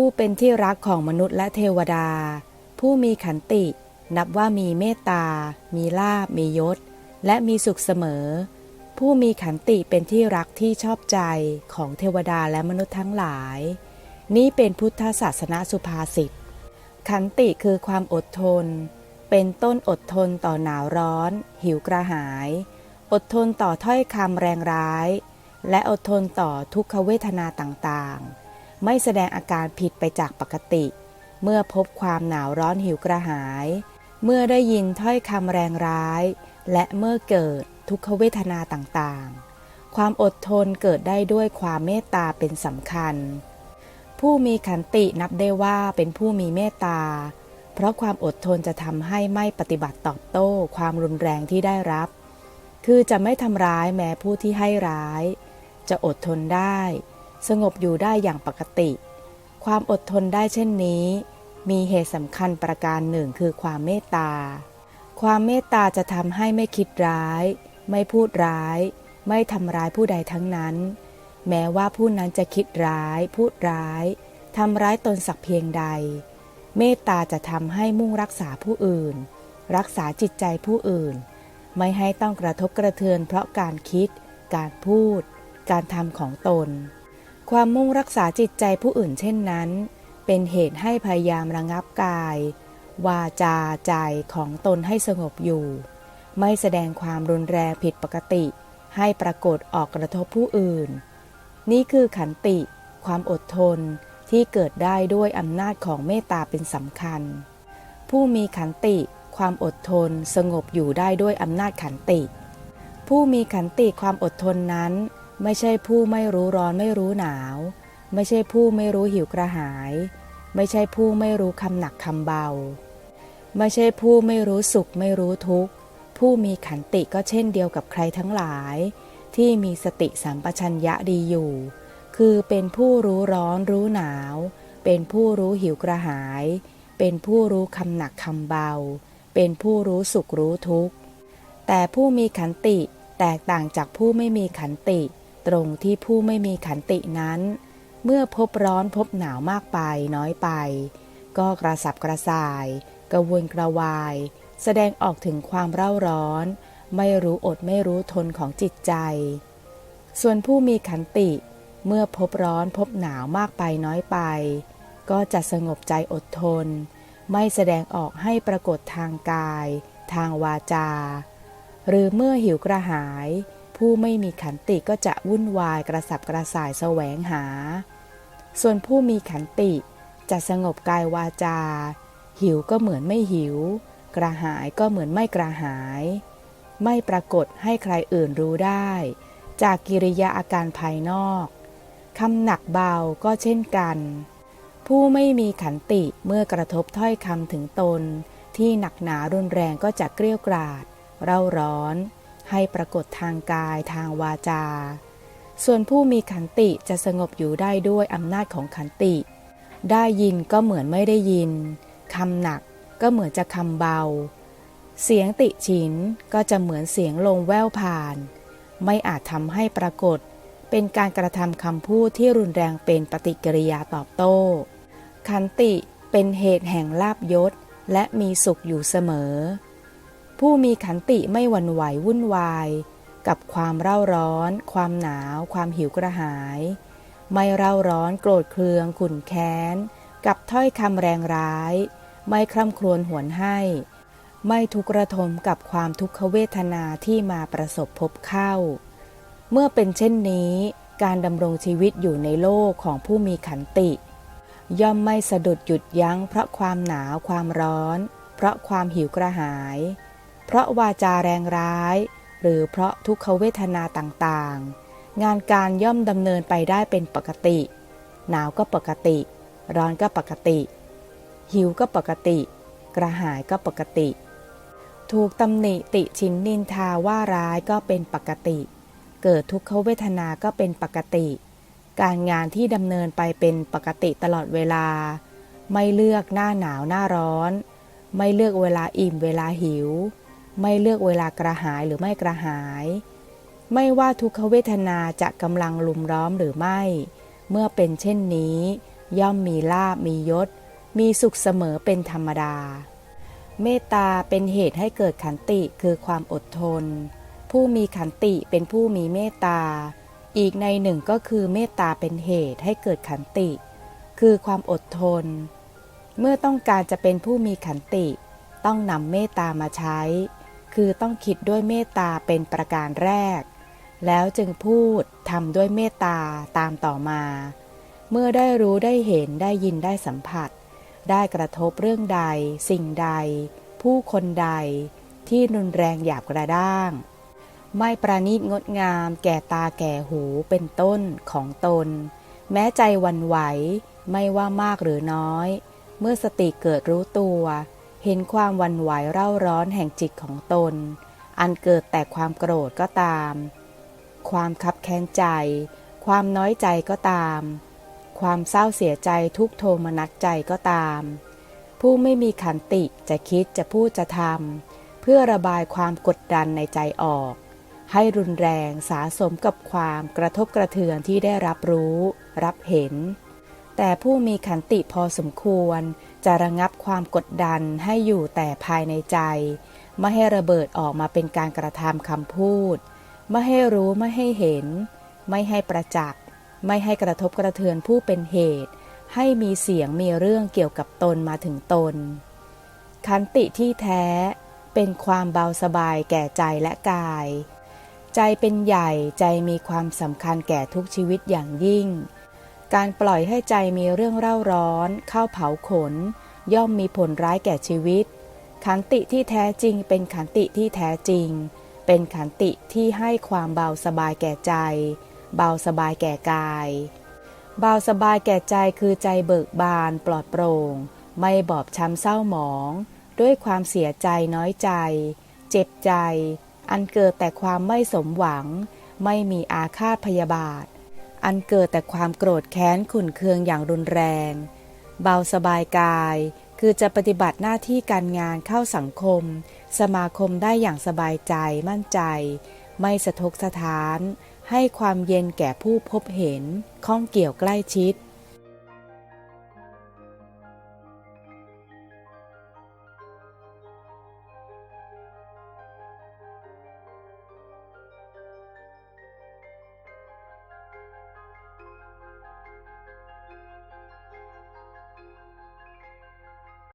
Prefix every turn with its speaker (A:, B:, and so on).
A: ผู้เป็นที่รักของมนุษย์และเทวดา ผู้มีขันติ นับว่ามีเมตตา มีลาบมียศ และมีสุขเสมอ ผู้มีขันติเป็นที่รักที่ชอบใจของเทวดาและมนุษย์ทั้งหลาย นี้เป็นพุทธศาสนาสุภาษิต ขันติคือความอดทน เป็นต้นอดทนต่อหนาวร้อน หิวกระหาย อดทนต่อถ้อยคำแรงร้าย และอดทนต่อทุกขเวทนาต่างๆ ไม่แสดงอาการผิดไปจากปกติ เมื่อพบความหนาวร้อนหิวกระหาย เมื่อได้ยินถ้อยคำแรงร้าย และเมื่อเกิดทุกขเวทนาต่างๆ ความอดทนเกิดได้ด้วยความเมตตาเป็นสำคัญ ผู้มีขันตินับได้ว่าเป็นผู้มีเมตตา เพราะความอดทนจะทำให้ไม่ปฏิบัติตอบโต้ความรุนแรงที่ได้รับ คือจะไม่ทำร้ายแม้ผู้ที่ให้ร้าย จะอดทนได้ สงบอยู่ได้อย่างปกติ ความอดทนได้เช่นนี้ มีเหตุสำคัญประการหนึ่งคือความเมตตา ความเมตตาจะทำให้ไม่คิดร้าย ไม่พูดร้าย ไม่ทำร้ายผู้ใดทั้งนั้น แม้ว่าผู้นั้นจะคิดร้าย พูดร้ายทำร้ายตนสักเพียงใด เมตตาจะทำให้มุ่งรักษาผู้อื่น รักษาจิตใจผู้อื่น ไม่ให้ต้องกระทบกระเทือนเพราะการคิด การพูด การทำของตน ความมุ่งรักษาจิตใจผู้อื่นเช่นนั้น เป็นเหตุให้พยายามระงับกาย วาจาใจของตนให้สงบอยู่ ไม่แสดงความรุนแรงผิดปกติ ให้ปรากฏออกกระทบผู้อื่น นี่คือขันติ ความอดทนที่เกิดได้ด้วยอำนาจของเมตตาเป็นสำคัญ ผู้มีขันติความอดทนสงบอยู่ได้ด้วยอำนาจขันติ ผู้มีขันติความอดทนนั้น ไม่ใช่ผู้ไม่รู้ร้อนไม่รู้หนาว ไม่ใช่ผู้ไม่รู้หิวกระหาย ไม่ใช่ผู้ไม่รู้คำหนักคำเบา ไม่ใช่ผู้ไม่รู้สุขไม่รู้ทุกข์ ผู้มีขันติก็เช่นเดียวกับใครทั้งหลาย ที่มีสติสัมปชัญญะดีอยู่ คือเป็นผู้รู้ร้อนรู้หนาว เป็นผู้รู้หิวกระหาย เป็นผู้รู้คำหนักคำเบา เป็นผู้รู้สุขรู้ทุกข์ แต่ผู้มีขันติแตกต่างจากผู้ไม่มีขันติ ตรงที่ผู้ไม่มีขันตินั้น เมื่อพบร้อนพบหนาวมากไปน้อยไป ก็กระสับกระส่าย กระวนกระวาย แสดงออกถึงความเร่าร้อน ไม่รู้อดไม่รู้ทนของจิตใจ ส่วนผู้มีขันติเมื่อพบร้อนพบหนาวมากไปน้อยไป ก็จะสงบใจอดทน ไม่แสดงออกให้ปรากฏทางกาย ทางวาจา หรือเมื่อหิวกระหาย ผู้ไม่มีขันติก็จะวุ่นวายกระสับกระส่ายแสวงหา ส่วนผู้มีขันติจะสงบกายวาจา หิวก็เหมือนไม่หิว กระหายก็เหมือนไม่กระหาย ไม่ปรากฏให้ใครอื่นรู้ได้ จากกิริยาอาการภายนอกคำหนักเบาก็เช่นกัน ผู้ไม่มีขันติเมื่อกระทบถ้อยคำถึงตน ที่หนักหนารุนแรงก็จะเกลี้ยกราดเร่าร้อน ให้ปรากฏทางกายทางวาจา ส่วนผู้มีขันติจะสงบอยู่ได้ด้วยอำนาจของขันติ ได้ยินก็เหมือนไม่ได้ยินคำหนักก็เหมือนจะคำเบา เสียงติฉินก็จะเหมือนเสียงลมแว่วผ่าน ไม่อาจทำให้ปรากฏ เป็นการกระทำคำพูดที่รุนแรงเป็นปฏิกิริยาตอบโต้ ขันติเป็นเหตุแห่งลาบยศและมีสุขอยู่เสมอ ผู้มีขันติไม่หวั่นไหววุ่นวาย กับความเร่าร้อน ความหนาว ความหิวกระหาย ไม่เร่าร้อนโกรธเคืองขุนแค้น กับถ้อยคำแรงร้าย ไม่คร่ำครวญหวนให้ ไม่ทุกข์ระทมกับความทุกขเวทนาที่มาประสบพบเข้า เมื่อเป็นเช่นนี้ การดำรงชีวิตอยู่ในโลกของผู้มีขันติ ย่อมไม่สะดุดหยุดยั้งเพราะความหนาวความร้อน เพราะความหิวกระหาย เพราะวาจาแรงร้าย หรือเพราะทุกขเวทนาต่างๆ งานการย่อมดำเนินไปได้เป็นปกติ หนาวก็ปกติ ร้อนก็ปกติ หิวก็ปกติ กระหายก็ปกติ ถูกตำหนิติชินนินทาว่าร้ายก็เป็นปกติ เกิดทุกขเวทนาก็เป็นปกติ การงานที่ดำเนินไปเป็นปกติตลอดเวลา ไม่เลือกหน้าหนาวหน้าร้อน ไม่เลือกเวลาอิ่มเวลาหิว ไม่เลือกเวลากระหายหรือไม่กระหาย ไม่ว่าทุกขเวทนาจะกำลังลุมล้อมหรือไม่ เมื่อเป็นเช่นนี้ ย่อมมีลาบมียศ มีสุขเสมอเป็นธรรมดา เมตตาเป็นเหตุให้เกิดขันติคือความอดทน ผู้มีขันติเป็นผู้มีเมตตา อีกในหนึ่งก็คือเมตตาเป็นเหตุให้เกิดขันติ คือความอดทน เมื่อต้องการจะเป็นผู้มีขันติ ต้องนำเมตตามาใช้ คือต้องคิดด้วยเมตตาเป็นประการแรก แล้วจึงพูดทำด้วยเมตตาตามต่อมา เมื่อได้รู้ได้เห็นได้ยินได้สัมผัส ได้กระทบเรื่องใด สิ่งใด ผู้คนใด ที่รุนแรงหยาบกระด้าง ไม่ประณีตงดงามแก่ตาแก่หูเป็นต้นของตน แม้ใจวันไหวไม่ว่ามากหรือน้อย เมื่อสติเกิดรู้ตัว เห็นความวันไหวเร่าร้อนแห่งจิตของตน อันเกิดแต่ความโกรธก็ตาม ความคับแค้นใจ ความน้อยใจก็ตาม ความเศร้าเสียใจทุกโทมนัสใจก็ตาม ผู้ไม่มีขันติจะคิดจะพูดจะทำเพื่อระบายความกดดันในใจออก ให้รุนแรงสาสมกับความกระทบกระเทือนที่ได้รับรู้ รับเห็น แต่ผู้มีขันติพอสมควร จะระงับความกดดันให้อยู่แต่ภายในใจ ไม่ให้ระเบิดออกมาเป็นการกระทำคำพูด ไม่ให้รู้ไม่ให้เห็น ไม่ให้ประจักษ์ ไม่ให้กระทบกระเทือนผู้เป็นเหตุ ให้มีเสียงมีเรื่องเกี่ยวกับตนมาถึงตน ขันติที่แท้เป็นความเบาสบายแก่ใจและกาย ใจเป็นใหญ่ใจมีความสำคัญแก่ทุกชีวิตอย่างยิ่ง การปล่อยให้ใจมีเรื่องเร่าร้อน เข้าเผาขน ย่อมมีผลร้ายแก่ชีวิต ขันติที่แท้จริงเป็นขันติที่แท้จริง เป็นขันติที่ให้ความเบาสบายแก่ใจ เบาสบายแก่กาย เบาสบายแก่ใจคือใจเบิกบานปลอดโปร่ง ไม่บอบช้ำเศร้าหมอง ด้วยความเสียใจน้อยใจ เจ็บใจ อันเกิดแต่ความไม่สมหวัง ไม่มีอาฆาตพยาบาท อันเกิดแต่ความโกรธแค้นขุนเคืองอย่างรุนแรง เบาสบายกาย คือจะปฏิบัติหน้าที่การงานเข้าสังคม สมาคมได้อย่างสบายใจมั่นใจ ไม่สะทกสะท้าน ให้ความเย็นแก่ผู้พบเห็นข้องเกี่ยวใกล้ชิด